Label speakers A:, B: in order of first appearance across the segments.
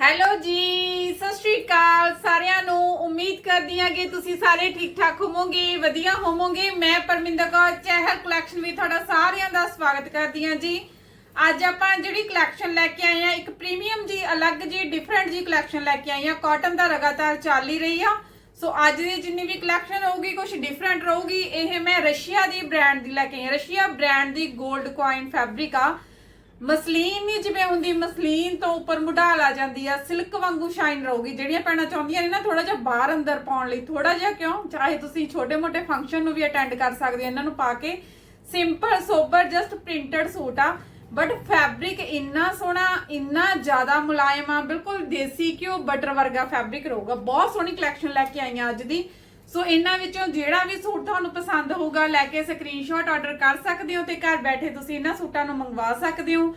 A: Hello ਜੀ, ਸਤਿ ਸ਼੍ਰੀ ਅਕਾਲ ਸਾਰਿਆਂ ਨੂੰ। ਉਮੀਦ ਕਰਦੀ ਹਾਂ ਕਿ ਤੁਸੀਂ ਸਾਰੇ ਠੀਕ ਠਾਕ ਹੋਵੋਗੇ, ਵਧੀਆ ਹੋਵੋਗੇ। ਮੈਂ ਪਰਮਿੰਦਰ ਕੌਰ, ਚਹਿਲ ਕਲੈਕਸ਼ਨ ਵਿੱਚ ਤੁਹਾਡਾ ਸਾਰਿਆਂ ਦਾ ਸਵਾਗਤ ਕਰਦੀ ਹਾਂ ਜੀ। ਅੱਜ ਆਪਾਂ ਜਿਹੜੀ ਕਲੈਕਸ਼ਨ ਲੈ ਕੇ ਆਏ ਆ ਇੱਕ ਪ੍ਰੀਮੀਅਮ ਜੀ, ਅਲੱਗ ਜੀ ਡਿਫਰੈਂਟ ਜੀ ਕਲੈਕਸ਼ਨ ਲੈ ਕੇ ਆਏ ਆ ਕਾਟਨ ਦਾ ਲਗਾਤਾਰ ਚੱਲ ਹੀ ਰਹੀ ਆ। ਸੋ ਅੱਜ ਦੀ ਜਿੰਨੀ ਵੀ ਕਲੈਕਸ਼ਨ ਹੋਊਗੀ ਕੁਝ ਡਿਫਰੈਂਟ ਰਹੂਗੀ। ਇਹ ਮੈਂ ਰਸ਼ੀਆ ਦੀ ਬ੍ਰਾਂਡ ਦੀ ਲੈ ਕੇ ਆਈ ਹਾਂ। ਰਸ਼ੀਆ ਬ੍ਰਾਂਡ ਦੀ 골ਡ ਕੁਆਇਨ ਫੈਬਰਿਕ ਆ। ਮਸਲੀਨ ਨਹੀਂ ਜਿਵੇਂ ਹੁੰਦੀ, ਮਸਲੀਨ ਤੋਂ ਉੱਪਰ ਮੁਢਾਲ ਆ ਜਾਂਦੀ ਆ, ਸਿਲਕ ਵਾਂਗੂ ਸ਼ਾਈਨ ਰਹੂਗੀ। ਜਿਹੜੀਆਂ ਪੈਣਾ ਚਾਹੁੰਦੀਆਂ ਨੇ ਨਾ ਥੋੜਾ ਜਿਹਾ ਬਾਹਰ ਅੰਦਰ ਪਾਉਣ ਲਈ ਥੋੜਾ ਜਿਹਾ ਕਿਉਂ? ਚਾਹੇ ਤੁਸੀਂ ਛੋਟੇ-ਮੋਟੇ ਫੰਕਸ਼ਨ ਨੂੰ ਵੀ ਅਟੈਂਡ ਕਰ ਸਕਦੇ ਹੋ, ਇਹਨਾਂ ਨੂੰ ਪਾ ਕੇ। Simple sober just printed suit ਆ। ਬਟ ਫੈਬਰਿਕ ਇੰਨਾ ਸੋਹਣਾ, ਇੰਨਾ ਜ਼ਿਆਦਾ ਮੁਲਾਇਮ ਆ, ਬਿਲਕੁਲ ਦੇਸੀ ਘਿਓ ਬਟਰ ਵਰਗਾ ਫੈਬਰਿਕ ਰਹੂਗਾ। ਬਹੁਤ ਸੋਹਣੀ ਕਲੈਕਸ਼ਨ ਲੈ ਕੇ ਆਈਆਂ ਅੱਜ ਦੀ। ਸੋ ਇਹਨਾਂ ਵਿੱਚੋਂ ਜਿਹੜਾ ਵੀ ਸੂਟ ਤੁਹਾਨੂੰ ਪਸੰਦ ਹੋਊਗਾ, ਲੈ ਕੇ ਸਕਰੀਨਸ਼ਾਟ ਆਰਡਰ ਕਰ ਸਕਦੇ ਹੋ ਤੇ ਘਰ ਬੈਠੇ ਤੁਸੀਂ ਇਹਨਾਂ ਸੂਟਾਂ ਨੂੰ ਮੰਗਵਾ ਸਕਦੇ ਹੋ।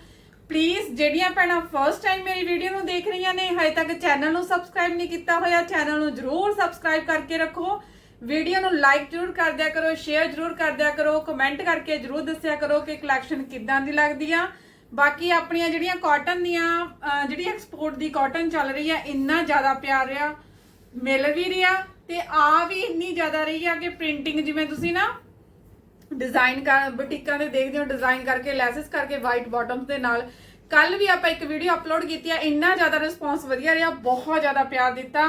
A: ਪਲੀਜ਼ ਜਿਹੜੀਆਂ ਭੈਣਾਂ ਫਰਸਟ ਟਾਈਮ ਮੇਰੀ ਵੀਡੀਓ ਨੂੰ ਦੇਖ ਰਹੀਆਂ ਨੇ, ਹਜੇ ਤੱਕ ਚੈਨਲ ਨੂੰ ਸਬਸਕ੍ਰਾਈਬ ਨਹੀਂ ਕੀਤਾ ਹੋਇਆ ਚੈਨਲ ਨੂੰ ਜਰੂਰ ਸਬਸਕ੍ਰਾਈਬ ਕਰਕੇ ਰੱਖੋ। ਵੀਡੀਓ ਨੂੰ ਲਾਈਕ ਜਰੂਰ ਕਰ ਦਿਆ ਕਰੋ ਸ਼ੇਅਰ ਜਰੂਰ ਕਰ ਦਿਆ ਕਰੋ ਕਮੈਂਟ ਕਰਕੇ ਜਰੂਰ ਦੱਸਿਆ ਕਰੋ ਕਿ ਕਲੈਕਸ਼ਨ ਕਿੱਦਾਂ ਦੀ ਲੱਗਦੀ ਆ। ਬਾਕੀ ਆਪਣੀਆਂ ਜਿਹੜੀਆਂ ਕਾਟਨ ਦੀਆਂ ਜਿਹੜੀ ਐਕਸਪੋਰਟ ਦੀ ਕਾਟਨ ਚੱਲ ਰਹੀ ਆ, ਇੰਨਾ ਜ਼ਿਆਦਾ ਪਿਆਰ ਆ, ਮਿਲ ਵੀ ਰਿਹਾ। ਤੇ ਆ ਵੀ ਇੰਨੀ ਜ਼ਿਆਦਾ ਰਹੀ ਆ ਕਿ ਪ੍ਰਿੰਟਿੰਗ ਜਿਵੇਂ ਤੁਸੀਂ ਨਾ ਡਿਜ਼ਾਈਨ ਕਰ, ਬੁਟੀਕਾਂ ਦੇ ਦੇਖਦੇ ਹੋ ਡਿਜ਼ਾਈਨ ਕਰਕੇ, ਲੈਸਸ ਕਰਕੇ ਵਾਈਟ ਬਾਟਮਸ ਦੇ ਨਾਲ। ਕੱਲ ਵੀ ਆਪਾਂ ਇੱਕ ਵੀਡੀਓ ਅਪਲੋਡ ਕੀਤੀ ਆ, ਇੰਨਾ ਜ਼ਿਆਦਾ ਰਿਸਪੌਂਸ ਵਧੀਆ ਰਿਹਾ, ਬਹੁਤ ਜ਼ਿਆਦਾ ਪਿਆਰ ਦਿੱਤਾ।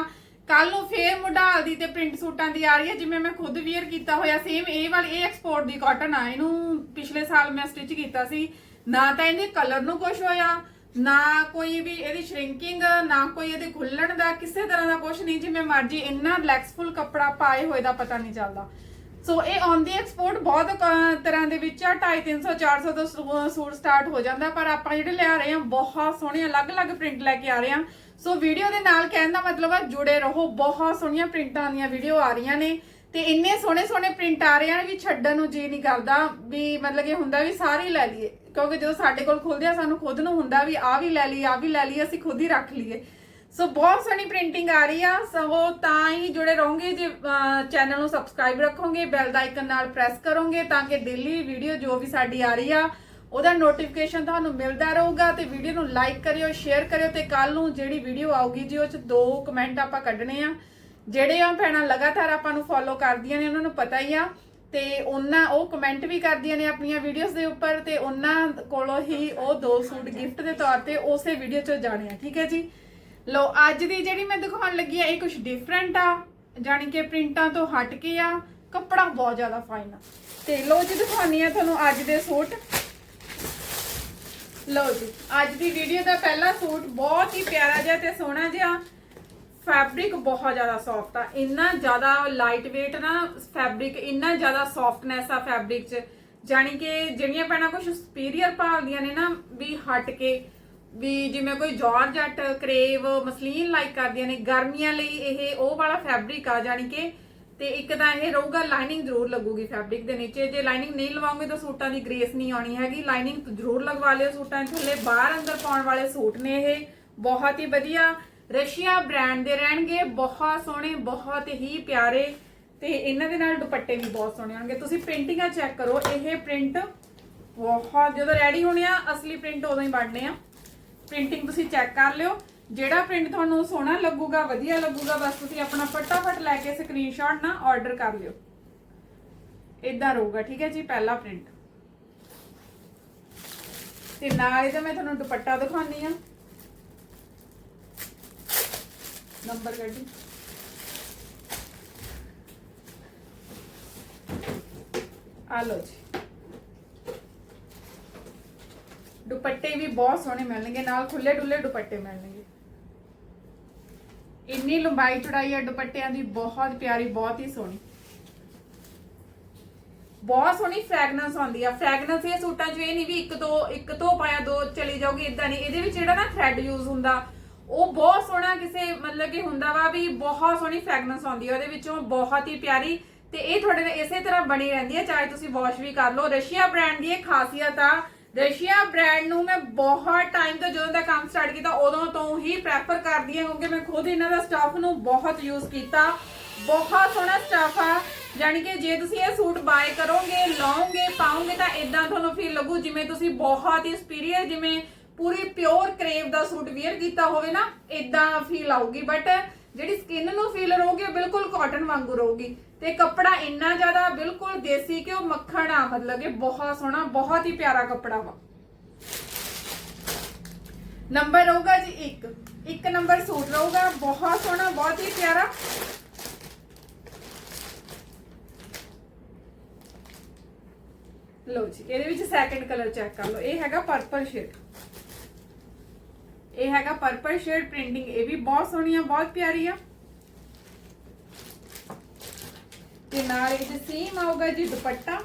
A: ਕੱਲ ਨੂੰ ਫੇਰ ਮੁਢਾਲ ਦੀ ਤੇ ਪ੍ਰਿੰਟ ਸੂਟਾਂ ਦੀ ਆ ਰਹੀ ਹੈ ਜਿਵੇਂ ਮੈਂ ਖੁਦ ਵੀਅਰ ਕੀਤਾ ਹੋਇਆ ਸੇਮ ਇਹ ਵਾਲੀ, ਇਹ ਐਕਸਪੋਰਟ ਦੀ ਕਾਟਨ ਆ, ਇਹਨੂੰ ਪਿਛਲੇ ਸਾਲ ਮੈਂ ਸਟਿਚ ਕੀਤਾ ਸੀ। ਨਾ ਤਾਂ ਇਹਦੇ ਕਲਰ ਨੂੰ ਕੁਝ ਹੋਇਆ ਨਾ ਕੋਈ ਵੀ ਇਹਦੀ ਸ਼ਰਿੰਕਿੰਗ ਨਾ ਕੋਈ ਇਹਦੇ ਖੁੱਲਣ ਦਾ, ਕਿਸੇ ਤਰ੍ਹਾਂ ਦਾ ਕੁਝ ਨਹੀਂ, ਜਿਵੇਂ ਮਰਜ਼ੀ ਇੰਨਾ ਰਿਲੈਕਸਫੁਲ ਕੱਪੜਾ ਪਾਏ ਹੋਏ ਦਾ ਪਤਾ ਨਹੀਂ ਚੱਲਦਾ। ਸੋ ਇਹ ਔਨ ਦੀ ਐਕਸਪੋਰਟ ਬਹੁਤ ਤਰ੍ਹਾਂ ਦੇ ਵਿੱਚ ਆ 250 300 400 ਤੋਂ ਸੂਟ ਸਟਾਰਟ ਹੋ ਜਾਂਦਾ, ਪਰ ਆਪਾਂ ਜਿਹੜੇ ਲਿਆ ਰਹੇ ਹਾਂ ਬਹੁਤ ਸੋਹਣੇ, ਅਲੱਗ-ਅਲੱਗ ਪ੍ਰਿੰਟ ਲੈ ਕੇ ਆ ਰਹੇ ਹਾਂ ਸੋ ਵੀਡੀਓ ਦੇ ਨਾਲ ਕਹਿਣ ਦਾ ਮਤਲਬ ਆ, ਜੁੜੇ ਰਹੋ, ਬਹੁਤ ਸੋਹਣੀਆਂ ਪ੍ਰਿੰਟਾਂ ਦੀਆਂ ਵੀਡੀਓ ਆ ਰਹੀਆਂ ਨੇ। ਤੇ ਇੰਨੇ ਸੋਹਣੇ ਸੋਹਣੇ ਪ੍ਰਿੰਟ ਆ ਰਹੇ ਹਨ ਵੀ ਛੱਡਣ ਨੂੰ ਜੀ ਨਹੀਂ ਕਰਦਾ, ਵੀ ਮਤਲਬ ਕਿ ਹੁੰਦਾ ਵੀ ਸਾਰੇ ਹੀ ਲੈ ਲਈਏ। ਕਿਉਂਕਿ ਜਦੋਂ ਸਾਡੇ ਕੋਲ ਖੁੱਲਦੇ ਆ, ਸਾਨੂੰ ਖੁਦ ਨੂੰ ਹੁੰਦਾ ਵੀ ਆ ਵੀ ਲੈ ਲਈ ਆ ਵੀ ਲੈ ਲਈ ਅਸੀਂ ਖੁਦ ਹੀ ਰੱਖ ਲਈਏ। ਸੋ ਬਹੁਤ ਸੋਹਣੀ ਪ੍ਰਿੰਟਿੰਗ ਆ ਰਹੀ ਆ। ਸੋ ਤਾਂ ਹੀ ਜੁੜੇ ਰਹੋਗੇ, ਜੇ ਚੈਨਲ ਨੂੰ ਸਬਸਕ੍ਰਾਈਬ ਰੱਖੋਗੇ ਬੈਲ ਦਾ ਆਈਕਨ ਨਾਲ ਪ੍ਰੈਸ ਕਰੋਗੇ, ਤਾਂ ਕਿ ਡੇਲੀ ਵੀਡੀਓ ਜੋ ਵੀ ਸਾਡੀ ਆ ਰਹੀ ਆ, ਉਹਦਾ ਨੋਟੀਫਿਕੇਸ਼ਨ ਤੁਹਾਨੂੰ ਮਿਲਦਾ ਰਹੂਗਾ ਤੇ ਵੀਡੀਓ ਨੂੰ ਲਾਈਕ ਕਰਿਓ ਸ਼ੇਅਰ ਕਰਿਓ ਤੇ ਕੱਲ ਨੂੰ ਜਿਹੜੀ ਵੀਡੀਓ ਆਊਗੀ ਜੀ, ਉਹ ਚ ਦੋ ਕਮੈਂਟ ਆਪਾਂ ਕੱਢਣੇ ਆ। ਜਿਹੜੇ ਆ ਭੈਣਾਂ ਲਗਾਤਾਰ ਆਪਾਂ ਨੂੰ ਫੋਲੋ ਕਰਦੀਆਂ ਨੇ, ਉਹਨਾਂ ਨੂੰ ਪਤਾ ਹੀ ਆ। ਤੇ ਉਹਨਾਂ, ਉਹ ਕਮੈਂਟ ਵੀ ਕਰਦੀਆਂ ਨੇ ਆਪਣੀਆਂ ਵੀਡੀਓਜ਼ ਦੇ ਉੱਪਰ ਤੇ ਉਹਨਾਂ ਕੋਲੋਂ ਹੀ ਉਹ ਦੋ ਸੂਟ ਗਿਫਟ ਦੇ ਤੌਰ ਤੇ ਉਸੇ ਵੀਡੀਓ 'ਚ ਜਾਣੇ ਆ, ਠੀਕ ਹੈ ਜੀ? ਲੋ ਅੱਜ ਦੀ ਜਿਹੜੀ ਮੈਂ ਦਿਖਾਉਣ ਲੱਗੀ ਆ, ਇਹ ਕੁਝ ਡਿਫਰੈਂਟ ਆ, ਜਾਣੀ ਕਿ ਪ੍ਰਿੰਟਾਂ ਤੋਂ ਹਟ ਕੇ ਆ, ਕੱਪੜਾ ਬਹੁਤ ਜ਼ਿਆਦਾ ਫਾਈਨ ਆ। ਤੇ ਲੋ ਜੀ ਦਿਖਾਉਣੀ ਆ ਤੁਹਾਨੂੰ ਅੱਜ ਦੇ ਸੂਟ। ਲਓ ਜੀ, ਅੱਜ ਦੀ ਵੀਡੀਓ ਦਾ ਪਹਿਲਾ ਸੂਟ ਬਹੁਤ ਹੀ ਪਿਆਰਾ ਜਿਹਾ ਤੇ ਸੋਹਣਾ ਜਿਹਾ ਫੈਬਰਿਕ ਬਹੁਤ ਜ਼ਿਆਦਾ ਸੌਫਟ ਆ। ਇੰਨਾ ਜ਼ਿਆਦਾ ਲਾਈਟ weight ਨਾ ਫੈਬਰਿਕ, ਇੰਨਾ ਜ਼ਿਆਦਾ ਸੌਫਟਨੈਸ ਆ ਫੈਬਰਿਕ 'ਚ, ਜਾਣੀ ਕਿ ਜਿਹੜੀਆਂ ਪੈਣਾ ਕੁਝ ਸੁਪੀਰੀਅਰ ਭਾਲਦੀਆਂ ਨੇ ਨਾ, ਵੀ ਹਟ ਕੇ, ਵੀ ਜਿਵੇਂ ਕੋਈ ਜਾਰਜਟ ਕਰੇਵ, ਮਸਲੀਨ ਲਾਈਕ ਕਰਦੀਆਂ ਨੇ, ਗਰਮੀਆਂ ਲਈ ਇਹ ਉਹ ਵਾਲਾ ਫੈਬਰਿਕ ਆ, ਜਾਣੀ ਕਿ ਤੇ ਇੱਕ ਤਾਂ ਇਹ ਰਹੂਗਾ ਲਾਈਨਿੰਗ ਜ਼ਰੂਰ ਲੱਗੂਗੀ ਫੈਬਰਿਕ ਦੇ ਨੀਚੇ। ਜੇ ਲਾਈਨਿੰਗ ਨਹੀਂ ਲਵਾਉਂਗੇ ਤਾਂ ਸੂਟਾਂ ਦੀ ਗ੍ਰੇਸ ਨਹੀਂ ਆਉਣੀ ਹੈਗੀ। ਲਾਈਨਿੰਗ ਜ਼ਰੂਰ ਲਗਵਾ ਲਿਓ ਸੂਟਾਂ ਥੱਲੇ। ਬਾਹਰ ਅੰਦਰ ਪਾਉਣ ਵਾਲੇ ਸੂਟ ਨੇ ਇਹ। ਬਹੁਤ ਹੀ ਵਧੀਆ। ਰਸ਼ੀਆ ਬ੍ਰਾਂਡ ਦੇ ਰਹਿਣਗੇ, ਬਹੁਤ ਸੋਹਣੇ, ਬਹੁਤ ਹੀ ਪਿਆਰੇ ਤੇ ਇਹਨਾਂ ਦੇ ਨਾਲ ਦੁਪੱਟੇ ਵੀ ਬਹੁਤ ਸੋਹਣੇ ਹੋਣਗੇ। ਤੁਸੀਂ ਪ੍ਰਿੰਟਿੰਗਾਂ ਚੈੱਕ ਕਰੋ, ਇਹ ਪ੍ਰਿੰਟ ਬਹੁਤ, ਜਦੋਂ ਰੈਡੀ ਹੋਣੇ ਆ, ਅਸਲੀ ਪ੍ਰਿੰਟ ਉਦੋਂ ਹੀ ਬਣਨੇ ਆ। ਪ੍ਰਿੰਟਿੰਗ ਤੁਸੀਂ ਚੈੱਕ ਕਰ ਲਿਓ। ਜਿਹੜਾ ਪ੍ਰਿੰਟ ਤੁਹਾਨੂੰ ਸੋਹਣਾ ਲੱਗੂਗਾ, ਵਧੀਆ ਲੱਗੂਗਾ, ਬਸ ਤੁਸੀਂ ਆਪਣਾ ਫਟਾਫਟ ਲੈ ਕੇ ਸਕਰੀਨਸ਼ਾਟ ਨਾ ਆਰਡਰ ਕਰ ਲਿਓ। ਇਦਾਂ ਰਹੂਗਾ, ਠੀਕ ਹੈ ਜੀ, ਪਹਿਲਾ ਪ੍ਰਿੰਟ ਤੇ ਨਾਲ ਇਹਦਾ ਮੈਂ ਤੁਹਾਨੂੰ ਦੁਪੱਟਾ ਦਿਖਾਉਣੀ ਆ ਨੰਬਰ ਗੱਡੀ ਆ ਲਓ ਜੀ। ਦੁਪੱਟੇ ਵੀ ਬਹੁਤ ਸੋਹਣੇ ਮਿਲਣਗੇ, ਨਾਲ ਖੁੱਲੇ ਡੁੱਲੇ ਦੁਪੱਟੇ ਮਿਲਣਗੇ। ਇੰਨੀ ਲੰਬਾਈ ਚੌੜਾਈ ਹੈ ਦੁਪੱਟਿਆਂ ਦੀ, ਬਹੁਤ ਪਿਆਰੀ, ਬਹੁਤ ਹੀ ਸੋਹਣੀ। ਬਹੁਤ ਸੋਹਣੀ ਫ੍ਰੈਗਨੈਂਸ ਆਉਂਦੀ ਆ। ਫ੍ਰੈਗਨੈਂਸ ਇਹ ਸੂਟਾਂ 'ਚ ਇਹ ਨਹੀਂ ਵੀ ਇੱਕ ਤੋਂ ਇੱਕ ਤੋਂ ਪਾਇਆ ਦੋ ਚਲੀ ਜਾਊਗੀ ਇਦਾਂ ਨਹੀਂ ਇਹਦੇ ਵਿੱਚ ਜਿਹੜਾ ਨਾ ਥ੍ਰੈਡ ਯੂਜ਼ ਹੁੰਦਾ ਉਹ ਬਹੁਤ ਸੋਹਣਾ ਕਿਸੇ ਮਤਲਬ ਕਿ ਹੁੰਦਾ ਵਾ ਵੀ ਬਹੁਤ ਸੋਹਣੀ ਫ੍ਰੈਗਨੈਂਸ ਆਉਂਦੀ ਆ, ਉਹਦੇ ਵਿੱਚੋਂ ਬਹੁਤ ਹੀ ਪਿਆਰੀ ਤੇ ਇਹ ਤੁਹਾਡੇ ਨਾਲ ਇਸੇ ਤਰ੍ਹਾਂ ਬਣੀ ਰਹਿੰਦੀ ਹੈ ਚਾਹੇ ਤੁਸੀਂ ਵਾਸ਼ ਵੀ ਕਰ ਲਓ। ਰਸ਼ੀਆ ਬ੍ਰਾਂਡ ਦੀ ਇਹ ਖਾਸੀਅਤ ਆ, ਰਸ਼ੀਆ ਬ੍ਰਾਂਡ ਨੂੰ ਮੈਂ ਬਹੁਤ ਟਾਈਮ ਤੋਂ ਜਦੋਂ ਦਾ ਕੰਮ ਸਟਾਰਟ ਕੀਤਾ, ਉਦੋਂ ਤੋਂ ਹੀ ਪ੍ਰੈਫਰ ਕਰਦੀ ਹਾਂ ਕਿਉਂਕਿ ਮੈਂ ਖੁਦ ਇਹਨਾਂ ਦਾ ਸਟਾਫ ਨੂੰ ਬਹੁਤ ਯੂਜ਼ ਕੀਤਾ। ਬਹੁਤ ਸੋਹਣਾ ਸਟਾਫ ਆ ਯਾਨੀ ਕਿ ਜੇ ਤੁਸੀਂ ਇਹ ਸੂਟ ਬਾਏ ਕਰੋਗੇ, ਲਾਓਗੇ, ਪਾਓਗੇ ਤਾਂ ਇਦਾਂ ਤੁਹਾਨੂੰ ਫੀਲ ਲੱਗੂ, ਜਿਵੇਂ ਤੁਸੀਂ ਬਹੁਤ ਹੀ ਸੁਪੀਰੀਅਰ ਜਿਵੇਂ ਪੂਰੀ ਪਿਓਰ ਕਰੇਵ ਦਾ ਸੂਟ ਵੇਅਰ ਕੀਤਾ ਹੋਵੇ ਨਾ ਇਦਾਂ ਫੀਲ ਆਊਗੀ। ਬਟ ਜਿਹੜੀ ਸਕਿਨ ਨੂੰ ਫੀਲ ਰਹੂਗੀ, ਉਹ ਬਿਲਕੁਲ ਕਾਟਨ ਵਾਂਗੂ ਰਹੂਗੀ। ਤੇ ਕੱਪੜਾ ਇੰਨਾ ਜ਼ਿਆਦਾ ਬਿਲਕੁਲ ਦੇਸੀ ਕਿ ਉਹ ਮੱਖਣ ਆ, ਮਤਲਬ ਕਿ ਬਹੁਤ ਸੋਹਣਾ, ਬਹੁਤ ਹੀ ਪਿਆਰਾ ਕੱਪੜਾ ਵਾ। ਨੰਬਰ ਰਹੂਗਾ ਜੀ 1 ਇੱਕ ਨੰਬਰ ਸੂਟ ਰਹੂਗਾ, ਬਹੁਤ ਸੋਹਣਾ, ਬਹੁਤ ਹੀ ਪਿਆਰਾ। ਲਓ ਜੀ, ਇਹਦੇ ਵਿੱਚ ਸੈਕੰਡ ਕਲਰ ਚੈੱਕ ਕਰ ਲਓ। ਇਹ ਹੈਗਾ ਪਰਪਲ ਸ਼ੇਡ ਇਹ ਹੈਗਾ ਪਰਪਲ ਸ਼ੇਡ ਪ੍ਰਿੰਟਿੰਗ ਇਹ ਵੀ ਬਹੁਤ ਸੋਹਣੀ ਆ, ਬਹੁਤ ਪਿਆਰੀ ਆ। ਤੇ ਨਾਲ ਇਹ ਸੇਮ ਆਊਗਾ ਜੀ ਦੁਪੱਟਾ।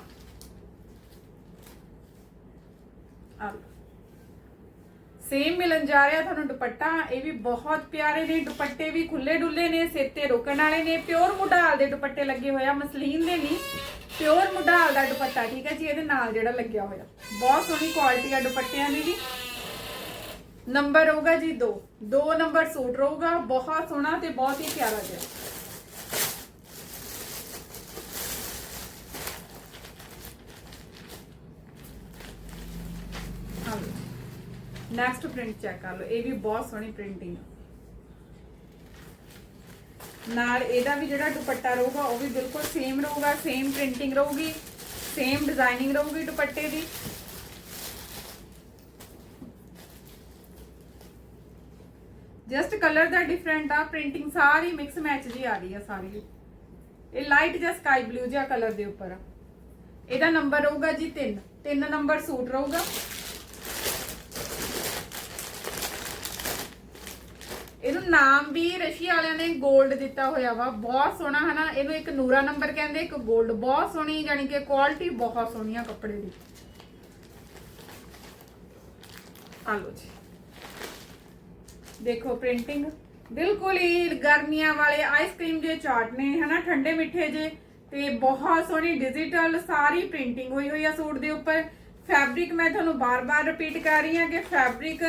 A: ਸੇਮ ਮਿਲਣ ਜਾ ਰਿਹਾ ਤੁਹਾਨੂੰ ਦੁਪੱਟਾ, ਇਹ ਵੀ ਬਹੁਤ ਪਿਆਰੇ ਨੇ, ਦੁਪੱਟੇ ਵੀ ਖੁੱਲੇ ਡੁੱਲੇ ਨੇ, ਸੇਤੇ ਤੇ ਰੋਕਣ ਵਾਲੇ ਨੇ ਪਿਓਰ ਮੁਢਾਲ ਦੇ ਦੁਪੱਟੇ ਲੱਗੇ ਹੋਇਆ ਮਸਲੀਨ ਦੇ ਨਹੀਂ ਪਿਓਰ ਮੁਢਾਲ ਦਾ ਦੁਪੱਟਾ, ਠੀਕ ਹੈ ਜੀ, ਇਹਦੇ ਨਾਲ ਜਿਹੜਾ ਲੱਗਿਆ ਹੋਇਆ। ਬਹੁਤ ਸੋਹਣੀ ਕੁਆਲਿਟੀ ਆ ਦੁਪੱਟਿਆਂ ਦੀ ਵੀ। ਨੰਬਰ ਹੋਊਗਾ ਜੀ 2 2 ਨੰਬਰ ਸੂਟ ਰਹੂਗਾ, ਬਹੁਤ ਸੋਹਣਾ ਤੇ ਬਹੁਤ ਹੀ ਪਿਆਰਾ ਜਿਹਾ। ਨੈਕਸਟ ਪ੍ਰਿੰਟ ਚੈੱਕ ਕਰ ਲਓ, ਇਹ ਵੀ ਬਹੁਤ ਸੋਹਣੀ ਪ੍ਰਿੰਟਿੰਗ ਨਾਲ ਇਹਦਾ ਵੀ ਜਿਹੜਾ ਦੁਪੱਟਾ ਰਹੂਗਾ, ਉਹ ਵੀ ਬਿਲਕੁਲ ਸੇਮ ਰਹੂਗਾ ਸੇਮ ਪ੍ਰਿੰਟਿੰਗ ਰਹੂਗੀ ਸੇਮ ਡਿਜ਼ਾਈਨਿੰਗ ਰਹੂਗੀ ਦੁਪੱਟੇ ਦੀ। ਜਸਟ ਕਲਰ ਦਾ ਡਿਫਰੈਂਟ ਆ ਪ੍ਰਿੰਟਿੰਗ ਸਾਰੀ ਮਿਕਸ ਮੈਚ ਜੀ ਆ ਰਹੀ ਆ ਸਾਰੀ। ਇਹ ਲਾਈਟ ਜਿਹਾ ਸਕਾਈ ਬਲੂ ਜਿਹਾ ਕਲਰ ਦੇ ਉੱਪਰ ਆ। ਇਹਦਾ ਨੰਬਰ ਰਹੂਗਾ ਜੀ 3 3 ਨੰਬਰ ਸੂਟ ਰਹੂਗਾ। ਇਹਨੂੰ ਨਾਮ ਵੀ ਰਸ਼ੀਆ ਵਾਲਿਆਂ ਨੇ 골ਡ ਦਿੱਤਾ ਹੋਇਆ ਵਾ। ਬਹੁਤ ਸੋਹਣਾ, ਹਨਾ? ਇਹਨੂੰ ਇੱਕ ਨੂਰਾ ਨੰਬਰ ਕਹਿੰਦੇ, ਇੱਕ 골ਡ ਬਹੁਤ ਸੋਹਣੀ, ਯਾਨੀ ਕਿ ਕੁਆਲਿਟੀ ਬਹੁਤ ਸੋਹਣੀ ਆ ਕੱਪੜੇ ਦੀ। ਆ ਲਓ ਜੀ। ਦੇਖੋ ਪ੍ਰਿੰਟਿੰਗ ਬਿਲਕੁਲ ਹੀ ਗਰਮੀਆਂ ਵਾਲੇ ਆਈਸਕ੍ਰੀਮ ਦੇ ਚਾਰਟ ਨੇ, ਹਨਾ, ਠੰਡੇ ਮਿੱਠੇ ਜੇ, ਤੇ ਬਹੁਤ ਸੋਹਣੀ ਡਿਜੀਟਲ ਸਾਰੀ ਪ੍ਰਿੰਟਿੰਗ ਹੋਈ ਹੋਈ ਆ ਸੂਟ ਦੇ ਉੱਪਰ। ਫੈਬਰਿਕ ਮੈਂ ਤੁਹਾਨੂੰ ਬਾਰ-ਬਾਰ ਰਿਪੀਟ ਕਰ ਰਹੀ ਹਾਂ ਕਿ ਫੈਬਰਿਕ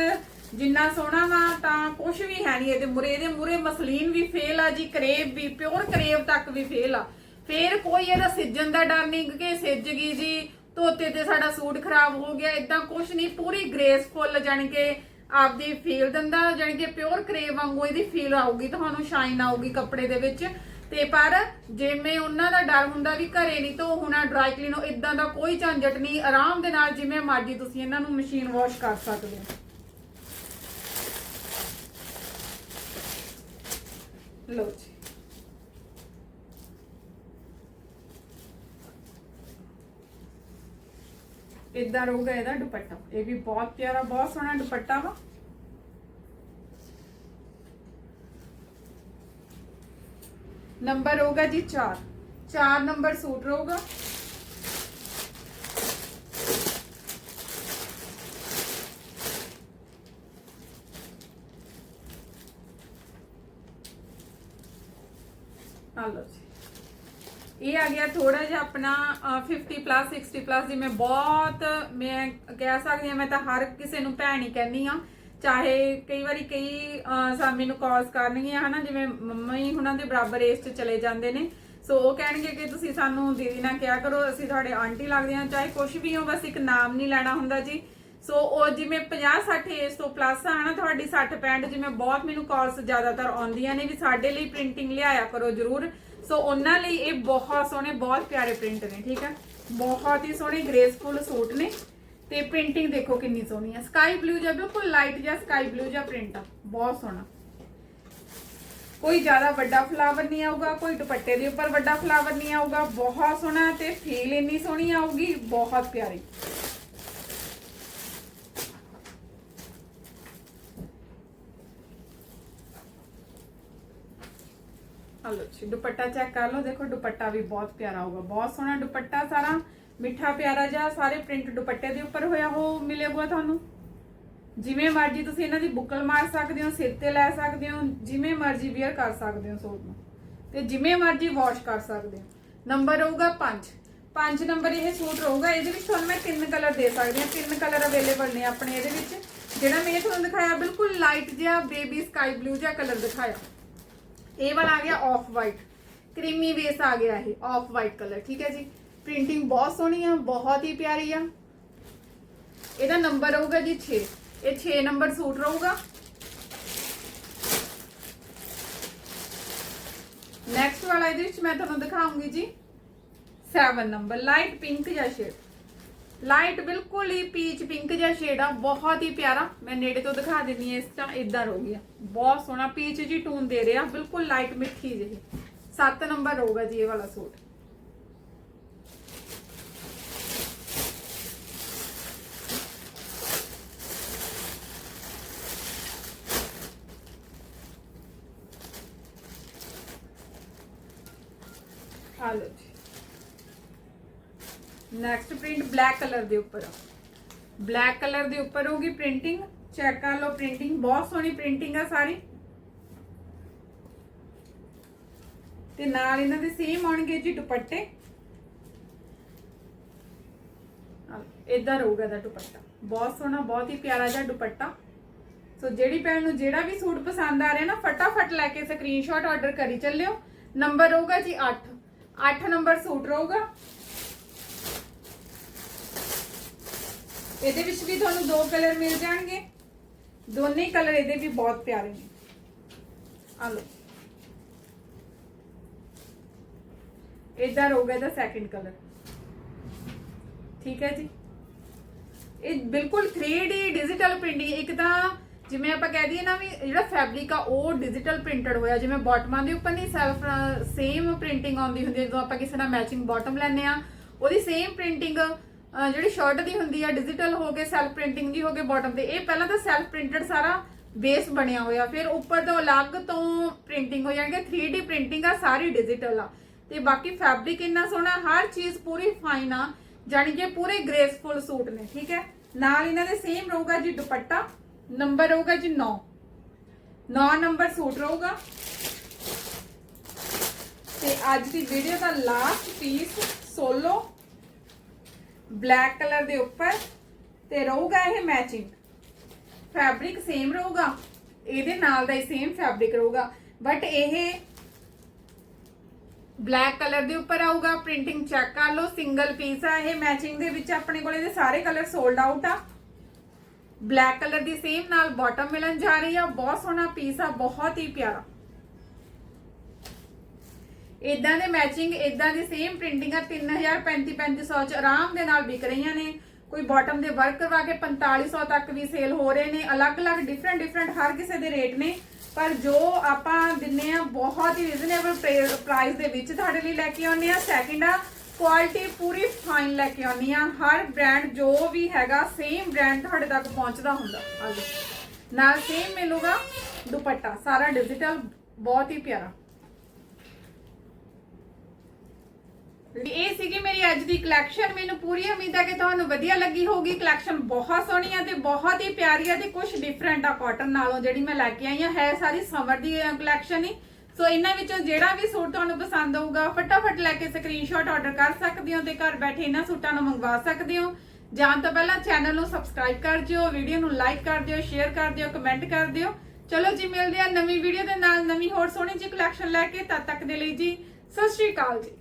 A: ਜਿੰਨਾ ਸੋਹਣਾ ਵਾ, ਤਾਂ ਕੁਝ ਵੀ ਹੈ ਨਹੀਂ ਇਹਦੇ ਮੁਰੇ ਇਹਦੇ ਮੁਰੇ ਮਸਲੀਨ ਵੀ ਫੇਲ ਆ ਜੀ, ਕਰੇਵ ਵੀ ਪਿਓਰ ਕਰੇਵ ਤੱਕ ਵੀ ਫੇਲ ਆ। ਫੇਰ ਕੋਈ ਇਹਦਾ ਸਿੱਜਣ ਦਾ ਡਰ ਨਹੀਂ ਕਿ ਸਿੱਜ ਗਈ ਜੀ, ਧੋਤੇ ਤੇ ਸਾਡਾ ਸੂਟ ਖਰਾਬ ਹੋ ਗਿਆ ਇਦਾਂ ਕੁਝ ਨਹੀਂ, ਪੂਰੀ ਗ੍ਰੇਸਫੁੱਲ ਜਾਣੀ ਕਿ ਆਪਦੀ ਫੀਲ ਦਿੰਦਾ, ਜਾਣੀ ਕਿ ਪਿਓਰ ਕਰੇਵ ਵਾਂਗੂ ਇਹਦੀ ਫੀਲ ਆਊਗੀ, ਤੁਹਾਨੂੰ ਸ਼ਾਈਨ ਆਊਗੀ ਕੱਪੜੇ ਦੇ ਵਿੱਚ। ਤੇ ਪਰ ਜਿਵੇਂ ਉਹਨਾਂ ਦਾ ਡਰ ਹੁੰਦਾ ਵੀ ਘਰੇ ਨਹੀਂ ਧੋ ਹੋਣਾ ਡਰਾਈ ਕਲੀਨ ਇਦਾਂ ਦਾ ਕੋਈ ਝੰਜਟ ਨਹੀਂ, ਆਰਾਮ ਦੇ ਨਾਲ ਜਿਵੇਂ ਮਰਜ਼ੀ ਤੁਸੀਂ ਇਹਨਾਂ ਨੂੰ ਮਸ਼ੀਨ ਵਾਸ਼ ਕਰ ਸਕਦੇ ਹੋ। ਲਓ ਜੀ। ਇਦਾਂ ਰਹੂਗਾ ਇਹਦਾ ਦੁਪੱਟਾ? ਇਹ ਵੀ ਬਹੁਤ ਪਿਆਰਾ, ਬਹੁਤ ਸੋਹਣਾ ਦੁਪੱਟਾ ਵਾ। ਨੰਬਰ ਹੋਗਾ ਜੀ 4 4 ਨੰਬਰ ਸੂਟ ਰਹੂਗਾ ਆ ਲਓ ਜੀ ਇਹ ਆ ਗਿਆ ਥੋੜਾ ਜਿਹਾ ਆਪਣਾ ਅ, 50 ਪਲੱਸ 60 ਪਲੱਸ ਜਿਵੇਂ ਬਹੁਤ ਮੈਂ ਕਹਿ ਸਕਦੀ ਹਾਂ ਮੈਂ ਤਾਂ ਹਰ ਕਿਸੇ ਨੂੰ ਭੈਣ ਹੀ ਕਹਿੰਦੀ ਆ ਚਾਹੇ ਕਈ ਵਾਰੀ ਕਈ ਅ, ਸਾ ਮੈਨੂੰ ਕਾਲਸ ਕਰਨਗੀਆਂ ਹਨਾ ਜਿਵੇਂ ਮੰਮੀ ਹੀ ਦੇ ਬਰਾਬਰ ਏਜ 'ਚ ਚਲੇ ਜਾਂਦੇ ਨੇ। ਸੋ ਉਹ ਕਹਿਣਗੇ ਕਿ ਤੁਸੀਂ ਸਾਨੂੰ ਦੀਦੀ ਨਾ ਕਿਹਾ ਕਰੋ ਅਸੀਂ ਤੁਹਾਡੇ ਆਂਟੀ ਲੱਗਦੇ ਹਾਂ ਚਾਹੇ ਕੁਝ ਵੀ ਹੋ ਬਸ ਇੱਕ ਨਾਮ ਨਹੀਂ ਲੈਣਾ ਹੁੰਦਾ ਜੀ। ਸੋ ਉਹ ਜਿਵੇਂ 50 60 ਏਜ ਤੋਂ ਪਲੱਸ ਆ ਨਾ ਤੁਹਾਡੀ 60 65 ਜਿਵੇਂ ਬਹੁਤ ਮੈਨੂੰ ਕਾਲਸ ਜ਼ਿਆਦਾਤਰ ਆਉਂਦੀਆਂ ਨੇ ਵੀ ਸਾਡੇ ਲਈ ਪ੍ਰਿੰਟਿੰਗ ਲਿਆਇਆ ਕਰੋ ਜਰੂਰ। ਸੋ ਉਹਨਾਂ ਲਈ ਇਹ ਬਹੁਤ ਸੋਹਣੇ, ਬਹੁਤ ਪਿਆਰੇ ਪ੍ਰਿੰਟ ਨੇ, ਠੀਕ ਹੈ? ਬਹੁਤ ਹੀ ਸੋਹਣੇ ਗ੍ਰੇਸਫੁਲ ਸੂਟ ਨੇ। ਤੇ ਪ੍ਰਿੰਟਿੰਗ ਦੇਖੋ ਕਿੰਨੀ ਸੋਹਣੀ ਹੈ। ਸਕਾਈ ਬਲੂ ਜਾਂ ਬਿਲਕੁਲ ਲਾਈਟ ਜਿਹਾ ਸਕਾਈ ਬਲੂ ਜਿਹਾ ਪ੍ਰਿੰਟ ਆ। ਬਹੁਤ ਸੋਹਣਾ। ਕੋਈ ਜ਼ਿਆਦਾ ਵੱਡਾ ਫਲਾਵਰ ਨਹੀਂ ਆਊਗਾ, ਕੋਈ ਦੁਪੱਟੇ ਦੇ ਉੱਪਰ ਵੱਡਾ ਫਲਾਵਰ ਨਹੀਂ ਆਊਗਾ। ਬਹੁਤ ਸੋਹਣਾ ਤੇ ਫੀਲ ਇੰਨੀ ਸੋਹਣੀ ਆਊਗੀ, ਬਹੁਤ ਪਿਆਰੀ। ਹਲੋ ਜੀ। ਦੁਪੱਟਾ ਚੈੱਕ ਕਰ ਲਓ। ਦੇਖੋ ਦੁਪੱਟਾ ਵੀ ਬਹੁਤ ਪਿਆਰਾ ਹੋਊਗਾ। ਬਹੁਤ ਸੋਹਣਾ ਦੁਪੱਟਾ ਸਾਰਾ। ਮਿੱਠਾ ਪਿਆਰਾ ਜਿਹਾ ਸਾਰੇ ਪ੍ਰਿੰਟ ਦੁਪੱਟੇ ਦੇ ਉੱਪਰ ਹੋਇਆ। ਹੋ ਮਿਲੇਗਾ ਤੁਹਾਨੂੰ। ਜਿਵੇਂ ਮਰਜ਼ੀ ਤੁਸੀਂ ਇਹਨਾਂ ਦੀ ਬੁੱਕਲ ਮਾਰ ਸਕਦੇ ਹੋ, ਸਿਰ ਤੇ ਲੈ ਸਕਦੇ ਹੋ, ਜਿਵੇਂ ਮਰਜ਼ੀ ਵੇਅਰ ਕਰ ਸਕਦੇ ਹੋ ਸੂਟ ਨੂੰ। ਤੇ ਜਿਵੇਂ ਮਰਜ਼ੀ ਵਾਸ਼ ਕਰ ਸਕਦੇ ਹੋ। ਨੰਬਰ ਹੋਊਗਾ 5 5 ਨੰਬਰ ਇਹ ਸੂਟ ਰਹੂਗਾ। ਇਹਦੇ ਵਿੱਚ ਤੁਹਾਨੂੰ ਮੈਂ ਤਿੰਨ ਕਲਰ ਦੇ ਸਕਦੀ ਹਾਂ। ਤਿੰਨ ਕਲਰ ਅਵੇਲੇਬਲ ਨੇ ਆਪਣੇ ਇਹਦੇ ਵਿੱਚ। ਜਿਹੜਾ ਮੈਂ ਤੁਹਾਨੂੰ ਦਿਖਾਇਆ, ਬਿਲਕੁਲ ਲਾਈਟ ਜਿਹਾ ਬੇਬੀ ਸਕਾਈ ਬਲੂ ਜਿਹਾ ਕਲਰ ਦਿਖਾਇਆ। ਇਹ ਵਾਲਾ ਆ ਗਿਆ ਆਫ ਵਾਈਟ ਕਰੀਮੀ ਬੇਸ ਆ ਗਿਆ ਇਹ ਆਫ ਵਾਈਟ ਕਲਰ ਠੀਕ ਹੈ ਜੀ? ਪ੍ਰਿੰਟਿੰਗ ਬਹੁਤ ਸੋਹਣੀ ਆ, ਬਹੁਤ ਹੀ ਪਿਆਰੀ ਆ। ਇਹਦਾ ਨੰਬਰ ਹੋਊਗਾ ਜੀ 6 ਇਹ 6 ਨੰਬਰ ਸੂਟ ਰਹੂਗਾ। ਨੈਕਸਟ ਵਾਲਾ ਇਹਦੇ ਵਿੱਚ ਮੈਂ ਤੁਹਾਨੂੰ ਦਿਖਾਉਂਗੀ ਜੀ। 7 ਨੰਬਰ ਲਾਈਟ ਪਿੰਕ ਜਾਂ ਸ਼ੇਡ ਲਾਈਟ ਬਿਲਕੁਲ ਹੀ ਪੀਚ ਪਿੰਕ ਜਿਹਾ ਸ਼ੇਡ ਆ, ਬਹੁਤ ਹੀ ਪਿਆਰਾ। ਮੈਂ ਨੇੜੇ ਤੋਂ ਦਿਖਾ ਦਿੰਨੀ ਆ ਇਸ ਤਾਂ ਇਦਾਂ ਹੋ ਗਿਆ। ਬਹੁਤ ਸੋਹਣਾ ਪੀਚ ਜੀ ਟੂਨ ਦੇ ਰਿਹਾ, ਬਿਲਕੁਲ ਲਾਈਟ ਮਿੱਠੀ ਜਿਹੀ। 7 ਨੰਬਰ ਰਹੂਗਾ ਜੀ ਇਹ ਵਾਲਾ ਸੂਟ ਆ ਲਓ ਜੀ ਨੈਕਸਟ ਪ੍ਰਿੰਟ ਬਲੈਕ ਕਲਰ ਦੇ ਉੱਪਰ। ਬਲੈਕ ਕਲਰ ਦੇ ਉੱਪਰ ਹੋਊਗੀ ਪ੍ਰਿੰਟਿੰਗ ਚੈੱਕ ਕਰ ਲਓ ਪ੍ਰਿੰਟਿੰਗ ਬਹੁਤ ਸੋਹਣੀ ਪ੍ਰਿੰਟਿੰਗ ਆ ਸਾਰੀ। ਤੇ ਨਾਲ ਇਹਨਾਂ ਦੇ ਸੇਮ ਆਉਣਗੇ ਜੀ ਦੁਪੱਟੇ। ਇਦਾਂ ਰਹੂਗਾ ਦਾ ਦੁਪੱਟਾ। ਬਹੁਤ ਸੋਹਣਾ, ਬਹੁਤ ਹੀ ਪਿਆਰਾ ਜਿਹਾ ਦੁਪੱਟਾ। ਸੋ ਜਿਹੜੀ ਭੈਣ ਨੂੰ ਜਿਹੜਾ ਵੀ ਸੂਟ ਪਸੰਦ ਆ ਰਿਹਾ ਨਾ, ਫਟਾਫਟ ਲੈ ਕੇ ਸਕਰੀਨਸ਼ਾਟ ਆਰਡਰ ਕਰੀ ਚੱਲਿਓ। ਨੰਬਰ ਰਹੂਗਾ ਜੀ 8 8 ਨੰਬਰ ਸੂਟ ਰਹੂਗਾ। ਇਹਦੇ ਵਿੱਚ ਵੀ ਤੁਹਾਨੂੰ ਦੋ ਕਲਰ ਮਿਲ ਜਾਣਗੇ। ਦੋਨੇ ਕਲਰ ਇਹਦੇ ਵੀ ਬਹੁਤ ਪਿਆਰੇ ਨੇ। ਆ ਲਓ। ਇਧਰ ਹੋਊਗਾ ਇਹਦਾ ਸੈਕਿੰਡ ਕਲਰ। ਠੀਕ ਹੈ ਜੀ? ਇਹ ਬਿਲਕੁਲ 3D ਡਿਜੀਟਲ ਪ੍ਰਿੰਟਿੰਗ ਇੱਕ ਤਾਂ ਜਿਵੇਂ ਆਪਾਂ ਕਹਿ ਦਈਏ ਨਾ ਵੀ ਜਿਹੜਾ ਫੈਬਰਿਕ ਆ, ਉਹ ਡਿਜੀਟਲ ਪ੍ਰਿੰਟਡ ਹੋਇਆ। ਜਿਵੇਂ ਬਾਟਮਾਂ ਦੇ ਉੱਪਰ ਨਹੀਂ ਸੈਲਫ ਸੇਮ ਪ੍ਰਿੰਟਿੰਗ ਆਉਂਦੀ ਹੁੰਦੀ ਹੈ ਜਦੋਂ ਆਪਾਂ ਕਿਸੇ ਨਾਲ ਮੈਚਿੰਗ ਬਾਟਮ ਲੈਨੇ ਆ, ਉਹਦੀ ਸੇਮ ਪ੍ਰਿੰਟਿੰਗ ਜਿਹੜੀ ਸ਼ਰਟ ਦੀ ਹੁੰਦੀ ਆ ਡਿਜੀਟਲ ਹੋ ਕੇ ਸੈਲਫ ਪ੍ਰਿੰਟਿੰਗ ਦੀ ਹੋ ਕੇ ਬਾਟਮ ਤੇ, ਇਹ ਪਹਿਲਾਂ ਤਾਂ ਸੈਲਫ ਪ੍ਰਿੰਟਡ ਸਾਰਾ ਬੇਸ ਬਣਿਆ ਹੋਇਆ। ਫਿਰ ਉੱਪਰ ਤੋਂ ਅਲੱਗ ਤੋਂ ਪ੍ਰਿੰਟਿੰਗ ਹੋ ਜਾਣਗੇ 3D ਪ੍ਰਿੰਟਿੰਗ ਆ, ਸਾਰੀ ਡਿਜੀਟਲ ਆ। ਤੇ ਬਾਕੀ ਫੈਬਰਿਕ ਇੰਨਾ ਸੋਹਣਾ, ਹਰ ਚੀਜ਼ ਪੂਰੀ ਫਾਈਨ ਆ, ਜਾਣੀ ਕਿ ਪੂਰੇ ਗ੍ਰੇਸਫੁਲ ਸੂਟ ਨੇ, ਠੀਕ ਹੈ? ਨਾਲ ਇਹਨਾਂ ਦੇ ਸੇਮ ਰਹੂਗਾ ਜੀ ਦੁਪੱਟਾ ਨੰਬਰ ਰਹੂਗਾ ਜੀ 9 9 ਨੰਬਰ ਸੂਟ ਰਹੂਗਾ। ਤੇ ਅੱਜ ਦੀ ਵੀਡੀਓ ਦਾ last piece solo black colour ਦੇ ਉੱਪਰ ਤੇ ਰਹੂਗਾ ਇਹ ਮੈਚਿੰਗ ਫੈਬਰਿਕ ਸੇਮ ਰਹੂਗਾ। ਇਹਦੇ ਨਾਲ ਦਾ ਹੀ ਸੇਮ ਫੈਬਰਿਕ ਰਹੂਗਾ। ਬਟ ਇਹ ਬਲੈਕ ਕਲਰ ਦੇ ਉੱਪਰ ਆਊਗਾ। ਪ੍ਰਿੰਟਿੰਗ ਚੈੱਕ ਕਰ ਲਓ। ਸਿੰਗਲ ਪੀਸ ਆ। ਇਹ ਮੈਚਿੰਗ ਦੇ ਵਿੱਚ ਆਪਣੇ ਕੋਲ ਇਹਦੇ ਸਾਰੇ ਕਲਰ ਸੋਲਡ ਆਊਟ ਆ। ਬਲੈਕ ਕਲਰ ਦੀ ਸੇਮ ਨਾਲ ਬਾਟਮ ਮਿਲਣ ਜਾ ਰਹੀ ਆ। ਬਹੁਤ ਸੋਹਣਾ ਪੀਸ ਆ। ਬਹੁਤ ਹੀ ਪਿਆਰਾ। ਇਦਾਂ ਦੇ ਮੈਚਿੰਗ ਇਦਾਂ ਦੀ ਸੇਮ ਪ੍ਰਿੰਟਿੰਗ ਆ 3000 3500 ਚ ਆਰਾਮ ਦੇ ਨਾਲ ਵਿਕ ਰਹੀਆਂ ਨੇ। ਕੋਈ ਬਾਟਮ ਦੇ ਵਰਕ ਕਰਵਾ ਕੇ 4500 ਤੱਕ ਵੀ ਸੇਲ ਹੋ ਰਹੇ ਨੇ। ਅਲੱਗ-ਅਲੱਗ ਡਿਫਰੈਂਟ ਡਿਫਰੈਂਟ ਹਰ ਕਿਸੇ ਦੇ ਰੇਟ ਨੇ। ਪਰ ਜੋ ਆਪਾਂ ਦਿੰਨੇ ਆ, ਬਹੁਤ ਹੀ ਰੀਜ਼ਨੇਬਲ ਪ੍ਰਾਈਸ ਦੇ ਵਿੱਚ ਤੁਹਾਡੇ ਲਈ ਲੈ ਕੇ ਆਉਂਦੇ ਆ। ਸੈਕਿੰਡ ਆ ਕੁਆਲਿਟੀ ਪੂਰੀ ਫਾਈਨ ਲੈ ਕੇ ਆਉਂਦੀ ਆ। ਹਰ ਬ੍ਰਾਂਡ ਜੋ ਵੀ ਹੈਗਾ ਸੇਮ ਬ੍ਰਾਂਡ ਤੁਹਾਡੇ ਤੱਕ ਪਹੁੰਚਦਾ ਹੁੰਦਾ। ਆ ਨਾਲ ਸੇਮ ਮਿਲੂਗਾ ਦੁਪੱਟਾ। ਸਾਰਾ ਡਿਜੀਟਲ ਬਹੁਤ ਹੀ ਪਿਆਰਾ। ਇਹ ਸੀਗੀ ਮੇਰੀ ਅੱਜ ਦੀ ਕਲੈਕਸ਼ਨ ਮੈਨੂੰ ਪੂਰੀ ਉਮੀਦ ਹੈ ਕਿ ਤੁਹਾਨੂੰ ਵਧੀਆ ਲੱਗੀ ਹੋਊਗੀ। ਕਲੈਕਸ਼ਨ ਬਹੁਤ ਸੋਹਣੀ ਆ ਤੇ ਬਹੁਤ ਹੀ ਪਿਆਰੀ ਆ ਤੇ ਕੁਝ ਡਿਫਰੈਂਟ ਆ ਕਾਟਨ ਨਾਲੋਂ ਜਿਹੜੀ ਮੈਂ ਲੈ ਕੇ ਆਈ ਆ ਹੈ ਸਾਰੀ ਸਮਰ ਦੀ ਕਲੈਕਸ਼ਨ ਹੀ। ਸੋ ਇਹਨਾਂ ਵਿੱਚੋਂ ਜਿਹੜਾ ਵੀ ਸੂਟ ਤੁਹਾਨੂੰ ਪਸੰਦ ਆਊਗਾ ਫਟਾਫਟ ਲੈ ਕੇ ਸਕਰੀਨਸ਼ਾਟ ਆਰਡਰ ਕਰ ਸਕਦੇ ਹੋ ਤੇ ਘਰ ਬੈਠੇ ਇਹਨਾਂ ਸੂਟਾਂ ਨੂੰ ਮੰਗਵਾ ਸਕਦੇ ਹੋ। ਜਾਣ ਤੋਂ ਪਹਿਲਾਂ ਚੈਨਲ ਨੂੰ ਸਬਸਕ੍ਰਾਈਬ ਕਰ ਦਿਓ ਵੀਡੀਓ ਨੂੰ ਲਾਈਕ ਕਰ ਦਿਓ ਸ਼ੇਅਰ ਕਰ ਦਿਓ ਕਮੈਂਟ ਕਰ ਦਿਓ। ਚਲੋ ਜੀ, ਮਿਲਦੇ ਆ ਨਵੀਂ ਵੀਡੀਓ ਦੇ ਨਾਲ ਨਵੀਂ ਹੋਰ ਸੋਹਣੀ ਜਿਹੀ ਕਲੈਕਸ਼ਨ ਲੈ ਕੇ। ਤਦ ਤੱਕ ਦੇ ਲਈ ਜੀ, ਸਤਿ ਸ਼੍ਰੀ ਅਕਾਲ ਜੀ।